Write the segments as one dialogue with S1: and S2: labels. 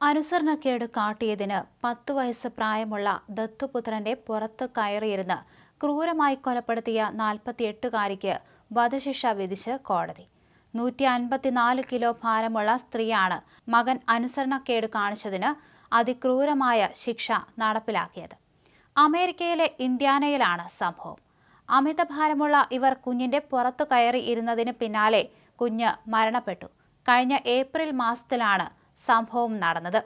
S1: അനുസരണക്കേട് കാട്ടിയതിന് പത്തു വയസ്സ് പ്രായമുള്ള ദത്തുപുത്രന്റെ പുറത്ത് കയറിയിരുന്ന് ക്രൂരമായി കൊലപ്പെടുത്തിയ നാൽപ്പത്തിയെട്ടുകാരിക്ക് വധശിക്ഷ വിധിച്ച് കോടതി. നൂറ്റി അൻപത്തിനാല് കിലോ ഭാരമുള്ള സ്ത്രീയാണ് മകൻ അനുസരണക്കേട് കാണിച്ചതിന് അതിക്രൂരമായ ശിക്ഷ നടപ്പിലാക്കിയത്. അമേരിക്കയിലെ ഇന്ത്യാനയിലാണ് സംഭവം. അമിത ഭാരമുള്ള ഇവർ കുഞ്ഞിന്റെ പുറത്തു കയറി ഇരുന്നതിന് പിന്നാലെ കുഞ്ഞ് മരണപ്പെട്ടു. കഴിഞ്ഞ ഏപ്രിൽ മാസത്തിലാണ് സംഭവം നടന്നത്.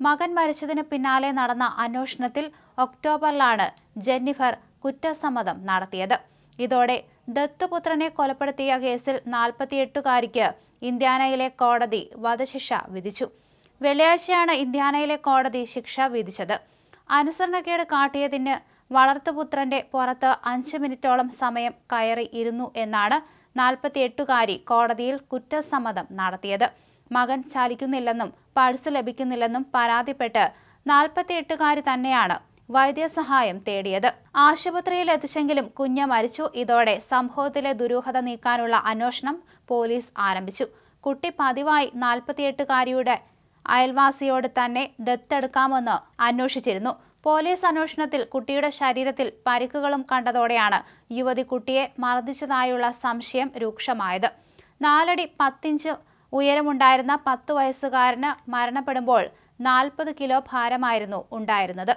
S1: മകൻ മരിച്ചതിന് പിന്നാലെ നടന്ന അന്വേഷണത്തിൽ ഒക്ടോബറിലാണ് ജെന്നിഫർ കുറ്റസമ്മതം നടത്തിയത്. ഇതോടെ ദത്തുപുത്രനെ കൊലപ്പെടുത്തിയ കേസിൽ നാൽപ്പത്തിയെട്ടുകാരിക്ക് ഇന്ത്യാനയിലെ കോടതി വധശിക്ഷ വിധിച്ചു. വെള്ളിയാഴ്ചയാണ് ഇന്ത്യാനയിലെ കോടതി ശിക്ഷ വിധിച്ചത്. അനുസരണക്കേട് കാട്ടിയതിന് വളർത്തുപുത്രന്റെ പുറത്ത് അഞ്ച് മിനിറ്റോളം സമയം കയറി ഇരുന്നു എന്നാണ് നാൽപ്പത്തിയെട്ടുകാരി കോടതിയിൽ കുറ്റസമ്മതം നടത്തിയത്. മകൻ ചലിക്കുന്നില്ലെന്നും പൾസ് ലഭിക്കുന്നില്ലെന്നും പരാതിപ്പെട്ട് നാൽപ്പത്തിയെട്ടുകാരി തന്നെയാണ് വൈദ്യസഹായം തേടിയത്. ആശുപത്രിയിൽ എത്തിച്ചെങ്കിലും കുഞ്ഞ് മരിച്ചു. ഇതോടെ സംഭവത്തിലെ ദുരൂഹത നീക്കാനുള്ള അന്വേഷണം പോലീസ് ആരംഭിച്ചു. കുട്ടി പതിവായി നാൽപ്പത്തിയെട്ടുകാരിയുടെ അയൽവാസിയോട് തന്നെ ദത്തെടുക്കാമെന്ന് അന്വേഷിച്ചിരുന്നു. പോലീസ് അന്വേഷണത്തിൽ കുട്ടിയുടെ ശരീരത്തിൽ പരിക്കുകളും കണ്ടതോടെയാണ് യുവതി കുട്ടിയെ മർദ്ദിച്ചതായുള്ള സംശയം രൂക്ഷമായത്. നാലടി പത്തിഞ്ച് ഉയരമുണ്ടായിരുന്ന പത്ത് വയസ്സുകാരന് മരണപ്പെടുമ്പോൾ നാൽപ്പത് കിലോ ഭാരമായിരുന്നു ഉണ്ടായിരുന്നത്.